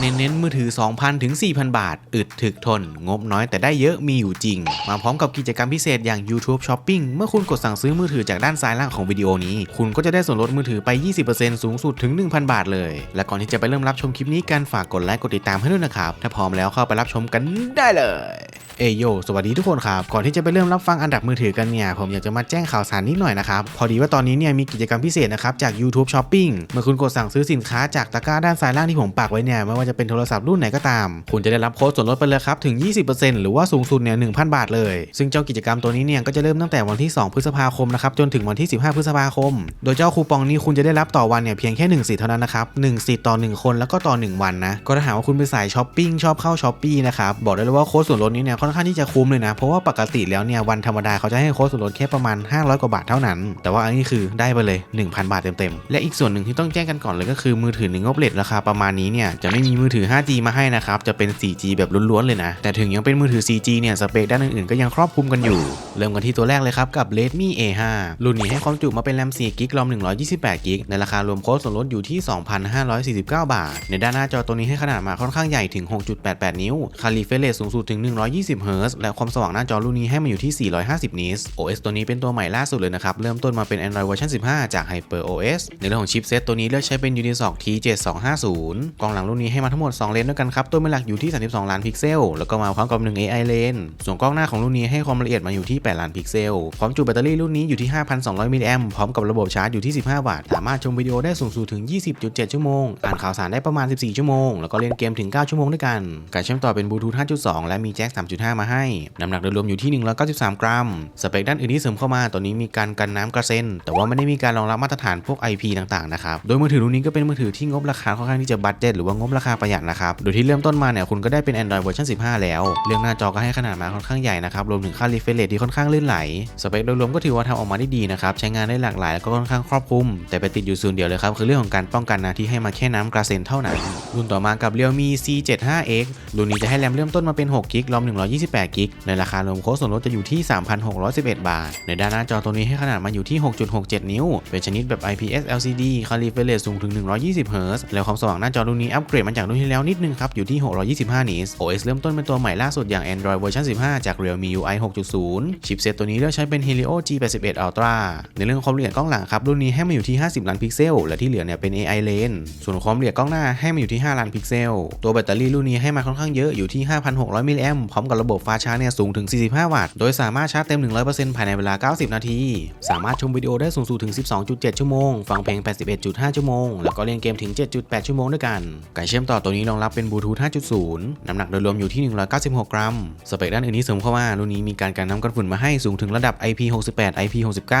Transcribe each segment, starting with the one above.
เน้นๆมือถือ 2,000 ถึง 4,000 บาท อึดถึกทน งบน้อยแต่ได้เยอะมีอยู่จริง มาพร้อมกับกิจกรรมพิเศษอย่าง YouTube Shopping เมื่อคุณกดสั่งซื้อมือถือจากด้านซ้ายล่างของวิดีโอนี้ คุณก็จะได้ส่วนลดมือถือไป 20%สูงสุดถึง 1,000 บาทเลย และก่อนที่จะไปเริ่มรับชมคลิปนี้กันฝากกดไลค์กดติดตามให้ด้วยนะครับ ถ้าพร้อมแล้วเข้าไปรับชมกันได้เลยเอยโย สวัสดีทุกคนครับ ก่อนที่จะไปเริ่มรับฟังอันดับมือถือกันเนี่ย ผมอยากจะมาแจ้งข่าวสารนิดหน่อยนะครับ พอดีว่าตอนนี้เนี่ยมีกิจกรรมพิเศษนะครับจาก YouTube Shopping เมื่อคุณกดสั่งซื้อสินค้าจากตะกร้าด้านซ้ายล่างที่ผมปักไว้เนี่ยไม่ว่าจะเป็นโทรศัพท์รุ่นไหนก็ตาม คุณจะได้รับโค้ดส่วนลดไปเลยครับ ถึง 20%หรือว่าสูงสุดเนี่ย1,000 บาทเลย ซึ่งเจ้ากิจกรรมตัวนี้เนี่ยก็จะเริ่มตั้งแต่วันที่ 2 พฤษภาคมนะครับจนถึงวันที่ 15 พฤษภาคม โดยเจ้าคูปองนี้คุณจะได้รับต่อวันเนี่ยเพียงแค่1สิทธิ์เท่านั้นนะครับ1สิทธิ์ต่อ 1 คนแล้วก็ต่อ 1 วันนะก็ถ้าหากว่าคุณเป็นสายช้อปปิ้งชอบเข้าช้อปปี้นะครับบอกได้เลยว่าโค้ดส่วนลดนี้เนี่ยค่อนข้างที่จะคุ้มเลยนะเพราะว่าปกติแล้วเนี่ยวันธรรมดาเขาจะให้โค้ดส่วนลดแค่ประมาณ 500 กว่าบาทเท่านั้น แต่ว่าอันนี้คือได้ไปเลย 1,000 บาทเต็มๆและอีกส่วนหนึ่งที่ต้องแจ้งกันก่อนเลยก็คือมือถือหนึ่งงบเลทราคาประมาณนี้เนี่ยจะไม่มีมือถือ 5G มาให้นะครับ จะเป็น 4G แบบล้วนๆเลยนะ แต่ถึงยังเป็นมือถือ 4G เนี่ย สเปคด้านอื่นๆ ก็ยังครอบคลุมกันอยู่ เริ่มกันที่ตัวแรกเลยครับกับ Redmi A5 รุ่นนี้ให้ความจุมาเป็นแรม4 g b รอม128 g b ในราคารวมโค้ดส่วนลดอยู่ที่ 2,549 บาท ในด้านหน้าจอตัวนี้ให้ขนาดมาค่อนข้างใหญ่ถึง 6.88 นิ้วคาลิเฟรชสูงสุดถึง 120เฮิร์ตซ์และความสว่างหน้าจอรุ่นนี้ให้มาอยู่ที่ 450 นิตส์ OS ตัวนี้เป็นตัวใหม่ล่าสุดเลยนะครับเริ่มต้นมาเป็น Android เวอร์ชัน15 จาก Hyper OS ในเรื่องของชิปเซตตัวนี้เลือกใช้เป็น Unisoc T7250 กล้องหลังรุ่นนี้ให้มาทั้งหมด 2 เลนด้วยกันครับ ตัวไม่หลักอยู่ที่ 32 ล้านพิกเซล แล้วก็มาพร้อมกับ 1 AI เลน ส่วนกล้องหน้าของรุ่นนี้ให้ความละเอียดมาอยู่ที่ 8 ล้านพิกเซล พร้อมจุแบตเตอรี่รุ่นนี้อยู่ที่ 5,200 มิลลิแอมพร้อมกับระบบชาร์จอยู่ที่ 15 วัตต์ สามารถชมวิดีโอได้สูงสุดถึง 20.7 ชั่วโมง อ่านข่าวสารได้ประมาณ 14 ชั่วโมง แล้วก็เล่นเกมถึง 9 ชั่วโมงด้วยกัน การเชื่อมต่อเป็นบลูทูธ 5.2 และมีแจ็ค 3.5 มาให้ น้ำหนักโดยรวมอยู่ที่ 193 กรัม สเปคด้านอื่นที่เสริมเข้ามาตัวนี้มีการกันน้ำกระเซ็น แต่ว่าไม่ได้มีการรองรับมาตรฐานพวก IP ต่างๆนะครับ โดยมือถือรุ่นนี้ก็เป็นมือถือที่งบราคาค่อนข้างที่จะบัตเจ็ตหรือว่างบราคาประหยัดนะครับ โดยที่เริ่มต้นมาเนี่ยคุณก็ได้เป็น Android เวอร์ชัน15 แล้ว เรื่องหน้าจอก็ให้ขนาดมาค่อนข้างใหญ่นะครับ รวมถึงค่า refresh rate ที่ค่อนข้างลื่นไหล สเปคโดยรวมก็ถือว่าทำออกมาได้ดีนะครับ ใช้งานได้หลากหลายแล้วก็ค่อนข้างครอบคลุม แต่ไปติดอยู่ส่วนเดียวเลยครับ คือเรื่องของการป้องกันนะที่ให้มาแค่น้ำกระเซ็นเท่านั้น รุ่นต่อมากับ Realme C75X รุ่นนี้จะให้แรมเริ่มต้นมาเป็น6 g b รอม128 g b ในราคารวมโค้ดส่วนลดจะอยู่ที่ 3,611 บาท ในด้านหน้าจอตัวนี้ให้ขนาดมาอยู่ที่ 6.67 นิ้ว เป็นชนิดแบบ IPS LCD คาลิเฟรชสูงถึง120เฮิร์ตซ์แล้วความสว่างหน้าจอรุ่นนี้อัปเกรดมาจากรุ่นที่แล้วนิดนึงครับ อยู่ที่ 625 นิส OS เริ่มต้นเป็นตัวใหม่ล่าสุดอย่าง Android เวอร์ชัน15 จาก Realme UI 6.0 ชิปเซตตัวนี้เลือกใช้เป็น Helio G81 Ultra ในเรื่องความละเอียดกล้องหลังครับ รุ่นนี้ให้มาอยู่ที่ 50 ล้านพิกเซล และที่เหลือเนี่ยเป็น AI lens ส่วนความละเอียดกล้องหน้าให้มาอยู่ที่ 5 ล้านพิกเซล ตัวแบตเตอรี่รุ่นนี้ให้มาค่อนข้างเยอะอยู่ที่ 5,600 มิลลิแอมพร้อมกับระบบฟ้าชาร์จเนี่ยสูงถึง 45 วัตต์ โดยสามารถชาร์จเต็ม 100%ภายในเวลา 90 นาที สามารถชมวิดีโอได้สูงสุดถึง 12.7 ชั่วโมง ฟังเพลง 81.5 ชั่วโมง แล้วก็เล่นเกมถึง 7.8 ชั่วโมงด้วยกัน การเชื่อมต่อตัวนี้รองรับเป็นบลูทูธ 5.0 น้ำหนักโดยรวมอยู่ที่ 196 กรัม สเปคด้านอื่นที่เสริมเข้ามา รุ่นนี้มีการกันน้ำกันฝุ่นมาให้สูงถึงระดับ IP68 IP69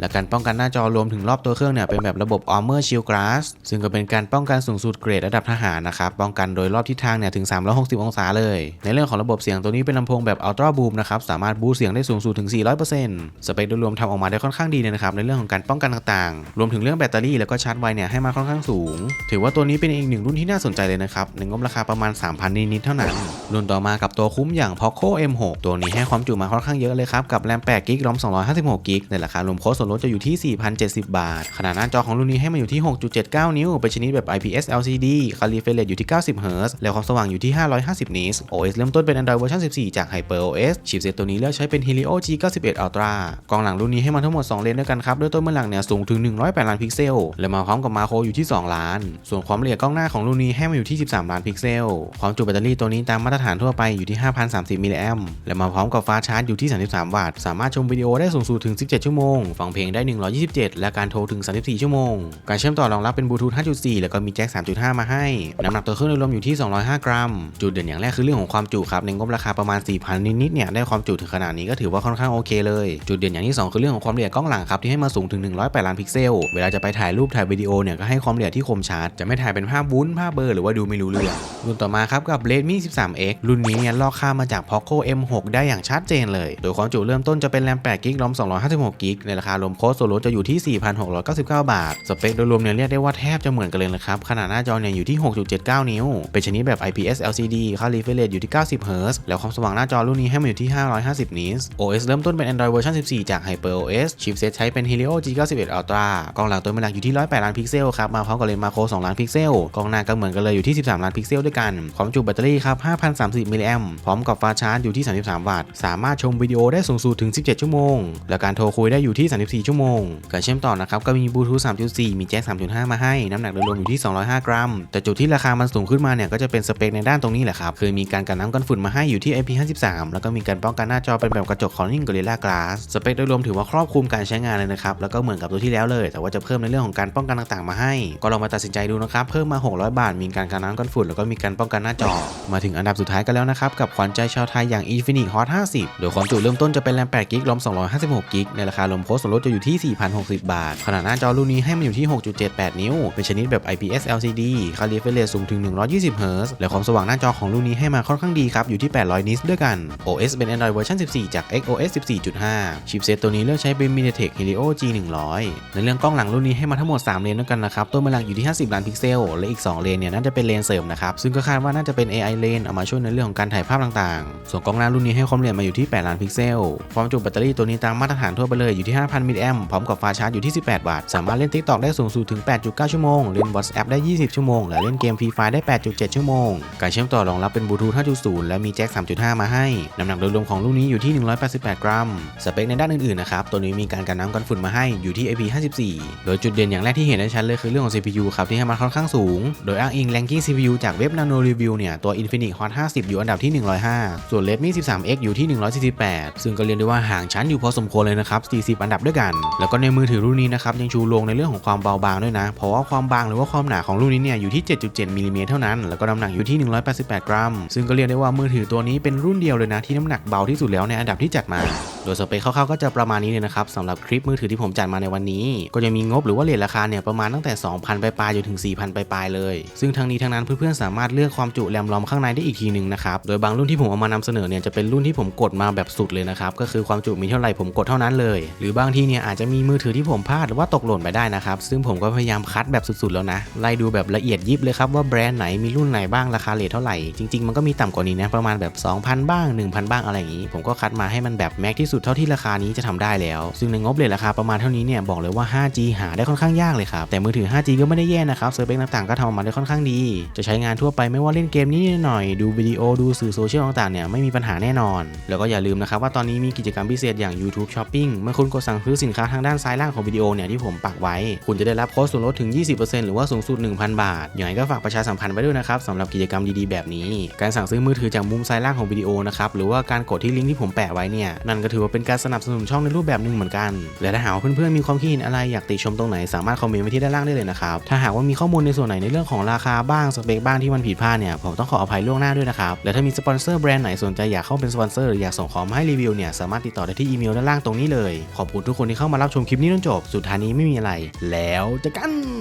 และการป้องกันหน้าจอรวมถึงรอบตัวเครื่องเนี่ยเป็นแบบระบบ Armor Shield Glass ซึ่งก็เป็นการป้องกันสูงสุดเกรดระดับทหารนะครับป้องกันโดยรอบทิศทางเนี่ยถึง 360 องศาเลย ในเรื่องของระบบเสียงตัวนี้เป็นลำโพงแบบ Ultra Boom นะครับสามารถบูสเสียงได้สูงสุดถึง 400%สเปคโดยรวมทำออกมาได้ค่อนข้างดีเลยนะครับในเรื่องของการป้องกันต่างๆ รวมถึงเรื่องแบตเตอรี่แล้วก็ชาร์จไวเนี่ยให้มาค่อนข้างสูง ถือว่าตัวนี้เป็นอีกหนึ่งรุ่นที่น่าสนใจเลยนะครับในงบราคาประมาณ 3,000 นิดๆเท่านั้น รุ่นต่อมากับตัวคุ้มอย่าง Poco M6 ตัวนี้ให้ความจุมาค่อนข้างเยอะเลยครับ กับแรม8 g b รอม256 g b ในราคารวมโค้ดส่วนลดจะอยู่ที่ 4,070 บาท ขนาดหน้าจอของรุ่นนี้ให้มาอยู่ที่ 6.79 นิ้ว เป็นชนิดแบบ IPS LCD คาลิเฟรชอยู่ที่ 90 Hz แล้วความสว่างอยู่ที่ 550 นิตส์ OS เริ่มต้นเป็น Android เวอร์ชัน14 จาก Hyper OS ชิปเซตตัวนี้เลือกใช้เป็น Helio G91 Ultra กล้องหลังรุ่นนี้ให้มาทั้งหมด 2 เลนด้วยกันครับ ด้วยตัวเมื่อหลังเนี่ยสูงถึง 108 ล้านพิกเซล และมาพร้อมกับมาโครอยู่ที่ 2 ล้าน ส่วนความละเอียดกล้องหน้าของรุ่นนี้ให้มาอยู่ที่ 13 ล้านพิกเซล ความจุแบตเตอรี่ตัวนี้ตามมาตรฐานทั่วไปอยู่ที่ 5,030มิลลิแอมและมาพร้อมกับฟ้าชาร์จอยู่ที่ 33 วัตต์ สามารถชมวิดีโอได้สูงสุดถึง 17 ชั่วโมง ฟังเพลงได้ 127 และการโทรถึง 34 ชั่วโมง การเชื่อมต่อรองรับเป็นบลูทูธ 5.4 แล้วก็มีแจ็ค 3.5 มาให้ น้ำหนักตัวเครื่องโดยรวมอยู่ที่ 205 กรัม จุดเด่นอย่างแรกคือเรื่องของความจุครับ ในงบราคาประมาณ 4,000 นิดๆ เนี่ย ได้ความจุถึงขนาดนี้ก็ถือว่าค่อนข้างโอเคเลย จุดเด่นอย่างที่ 2 คือเรื่องของความละเอียดกล้องหลังครับที่ให้มาสูงถึง 108 ล้านพิกเซล เวลาจะไปถ่ายรูปถ่ายวิดีโอเนี่ยก็ให้ความละเอียดที่คมชัด จะไม่ถ่ายเป็นภาพวุ้นภาพเบลอหรือว่าดูไม่รู้เรื่อง รุ่นต่อมาครับกับ Redmi 13X รุ่นนี้เนี่ยลอกค่ามาจาก Poco M6 ได้อย่างชัดเจนเลย โดยความจุเริ่มต้นจะเป็นแรม8 g b รอม256 g b ในราคารวมโค้ดส่วนลจะอยู่ที่ 4,699 บาท สเปคโดยรวมเนี่ยเรียกได้ว่าแทบจะเหมือนกันเลยนะครับ ขนาดหน้าจอเนี่ยอยู่ที่ 6.79 นิ้ว เป็นชนิดแบบ IPS LCD ค่า refresh rate อยู่ที่ 90 Hz แล้วความสว่างหน้าจอรุ่นนี้ให้มาอยู่ที่ 550นิตส์ OS เริ่มต้นเป็น Android เวอร์ชัน14 จาก Hyper OS ชิปเซตใช้เป็น Helio G91 Ultra กล้องหลังตัวไม่หลักอยู่ที่ 108 ล้านพิกเซลครับมาพร้อมกับเลนส์มาโคร2ล้านพิกเซลกล้องหน้าก็เหมือนกันเลยอยู่ที่ 13 ล้านพิกเซลด้วยกัน ความจุแบตเตอรี่ครับ 5,030มิลลิแอมพร้อมกับฟ้าชาร์จอยู่ที่ 33 วัตต์ สามารถชมวิดีโอได้สูงสุดถึง 17 ชั่วโมง และการโทรคุยได้อยู่ที่ 34 ชั่วโมง การเชื่อมต่อนะครับก็มีบลูทูธ 3.4 มีแจ็ค 3.5 มาให้ น้ำหนักโดยรวมอยู่ที่ 205 กรัม แต่จุดที่ราคามันสูงขึ้นมาเนี่ยก็จะเป็นสเปคในด้านตรงนี้แหละครับคือมีการกันน้ำกันฝุ่นมาให้อยู่ที่ IP53 แล้วก็มีการป้องกันหน้าจอเป็นแบบกระจก Corning Gorilla Glass สเปคโดยรวมถือว่าครอบคลุมการใช้งานเลยนะครับแล้วก็เหมือนกับตัวที่แล้วเลย แต่ว่าจะเพิ่มในเรื่องของการป้องกันต่างๆ มาให้ ก็ลองมาตัดสินใจดูนะครับเพิ่มมา 600 บาทมีการกันน้ำกันฝุ่นแล้วก็มีการป้องกันหน้าจอ มาถึงอันดับสุดท้ายกันแล้วนะครับ กับขวัญใจชาวไทยอย่าง Infinix Hot 50 โดยความจุเริ่มต้นจะเป็นแรม8 g b รอม256 g b ในราคาลมโพสส่วนลดจะอยู่ที่ 4,060 บาท ขนาดหน้าจอรุ่นนี้ให้มันอยู่ที่ 6.78 นิ้ว เป็นชนิดแบบ IPS LCD ค่า refresh สูงถึง 120 Hz และความสว่างหน้าจอของรุ่นนี้ให้มาค่อนข้างดีครับอยู่ที่ 800 nits ด้วยกัน OS เป็น Android เวอร์ชัน14 จาก XOS 14.5 ชิปเซตตัวนี้เลือกใช้ เป็น MediaTek Helio G100 ในเรื่องกล้องหลังรุ่นนี้ให้มาทั้งหมด3เลนด้วยกันนะครับตัวมาหลังอยู่ที่ 50 ล้านพิกเซลและอีก 2 เลนเนี่ยน่าจะเป็นเลนเสริมนะครับ ซึ่งก็คาดว่าน่าจะเป็น AI เลนเอามาช่วยในเรื่องของการถ่ายภาพต่างๆ ส่วนกล้องหน้ารุ่นนี้ให้ความละเอียดมาอยู่ที่ 8 ล้านพิกเซล ความจุแบตเตอรี่ตัวนี้ตามมาตรฐานทั่วไปเลยอยู่ที่ 5,000 มิลลิแอมพร้อมกับฟ้าชาร์จอยู่ที่ 18 วัตต์ สามารถเล่น TikTok ได้สูงสุดถึง 8.9 ชั่วโมง เล่น WhatsApp ได้ 20 ชั่วโมง และเล่นเกม Free Fire ได้ 8.7 ชั่วโมง การเชื่อมต่อรองรับเป็นบลูทูธ5.0 และมีแจ็ค 3.5 มาให้ น้ำหนักโดยรวมของรุ่นนี้อยู่ที่ 188 กรัม สเปคในด้านอื่นๆ นะครับ ตัวนี้มีการกันน้ำกันฝุ่นมาให้อยู่ที่ IP54 โดยจุดเด่นอย่างแรกที่เห็นได้ชัดเลยคือเรื่องของ CPU ครับที่ให้มาค่อนข้างสูง โดยอ้างอิงแรง ranking CPU จากเว็บ Nano Review เนี่ย ตัว Infinix Hot 50 อยู่อันดับที่ 105 ส่วน Redmi 13X อยู่ที่ 148 ซึ่งก็เรียกได้ว่าห่างชั้นอยู่พอสมควรเลยนะครับ 40 อันดับด้วยกัน แล้วก็ในมือถือรุ่นนี้นะครับ ยังชูโรงในเรื่องของความเบาบางด้วยนะ เพราะว่าความบางหรือว่าความหนาของรุ่นนี้เนี่ย อยู่ที่ 7.7มิลลิเมตรเท่านั้น แล้วก็น้ำหนักอยู่ที่ 188 กรัม ซึ่งก็เรียกได้ว่ามือถือตัวนี้เป็นรุ่นเดียวเลยนะที่น้ำหนักเบาที่สุดแล้วในอันดับที่จัดมา โดยสเปคคร่าวๆก็จะประมาณนี้เลยนะครับสำหรับคลิปมือถือที่ผมจัดมาในวันนี้ ก็จะมีงบหรือว่าเรทราคาเนี่ยประมาณตั้งแต่ 2,000ปลายๆจนถึง 4,000ปลายๆเลย ซึ่งทั้งนี้ทั้งนั้นเพื่อนๆสามารถเลือกความจุแรมรอมข้างในได้อีกทีหนึ่งนะครับ โดยบางรุ่นที่ผมเอามานำเสนอเนี่ยจะเป็นรุ่นที่ผมกดมาแบบสุดเลยนะครับ ก็คือความจุมีเท่าไหร่ผมกดเท่านั้นเลย หรือบางทีเนี่ยอาจจะมีมือถือที่ผมพลาดหรือว่าตกหล่นไปได้นะครับ ซึ่งผมก็พยายามคัดแบบสุดๆแล้วนะ ไล่ดูแบบละเอียดยิบเลยครับว่าแบรนด์ไหนมีรุ่นไหนบ้างราคาเรทเท่าไหร่ จริงๆมันก็มีต่ำกว่านี้นะประมาณแบบ 2,000 บ้าง 1,000 บ้างอะไรอย่างนี้ ผมก็คัดมาให้มันแบบแม็กที่สุดเท่าที่ราคานี้จะทำได้แล้ว ซึ่งในงบเรทราคาประมาณเท่านี้เนี่ยบอกเลยว่า 5G หาได้ค่อนข้างยากเลยครับแต่มือถือ 5G ก็ไม่ได้แย่นะครับเซอร์เบกต่างๆก็ทำออกมาได้ค่อนข้างดีจะใช้งานทั่วไปไม่ว่าเล่นเกมนี้หน่อยดูวิดีโอดูสื่อโซเชียลต่างๆเนี่ยไม่มีปัญหาแน่นอน แล้วก็อย่าลืมนะครับว่าตอนนี้มีกิจกรรมพิเศษอย่าง YouTube Shopping เมื่อคุณกดสั่งซื้อสินค้าทางด้านซ้ายล่างของวิดีโอเนี่ยที่ผมปักไว้ คุณจะได้รับโค้ดส่วนลดถึง 20%หรือว่าสูงสุด 1,000 บาทอย่างไรก็ฝากประชาสัมพันธ์ไว้ด้วยนะครับสำหรับกิจกรรมดีๆแบบนี้ การสั่งซื้อมือถือจากมุมซ้ายล่างของวิดีโอนะครับหรือว่าการกดที่ลิงก์ที่ผมแปะไว้เนี่ยนั่นก็ถือว่าเป็นการสนับสนุนช่องในรูปแบบหนึ่งเหมือนกัน และถ้าหากเพื่อนๆมีความคิดเห็นอะไรอยากติชมตรงไหนสามารถคอมเมนต์ไว้ที่ด้านล่างได้เลยนะครับถ้าหากว่ามีข้อมูลในส่วนไหนในเรื่องของราคาบ้างสเปคบ้างที่มันผิดพลาดเนี่ยผมต้องขออภัยล่วงหน้าด้วยนะครับ และถ้ามีสปอนเซอร์แบรนด์ไหนสนใจอยากเข้าเป็นสปอนเซอร์หรืออยากส่งของมาให้รีวิวเนี่ยสามารถติดต่อได้ที่อีเมลด้านล่างตรงนี้เลย ขอบคุณทุกคนที่เข้ามารับชมคลิปนี้จนจบ สุดท้ายนี้ไม่มีอะไร แล้วเจอกัน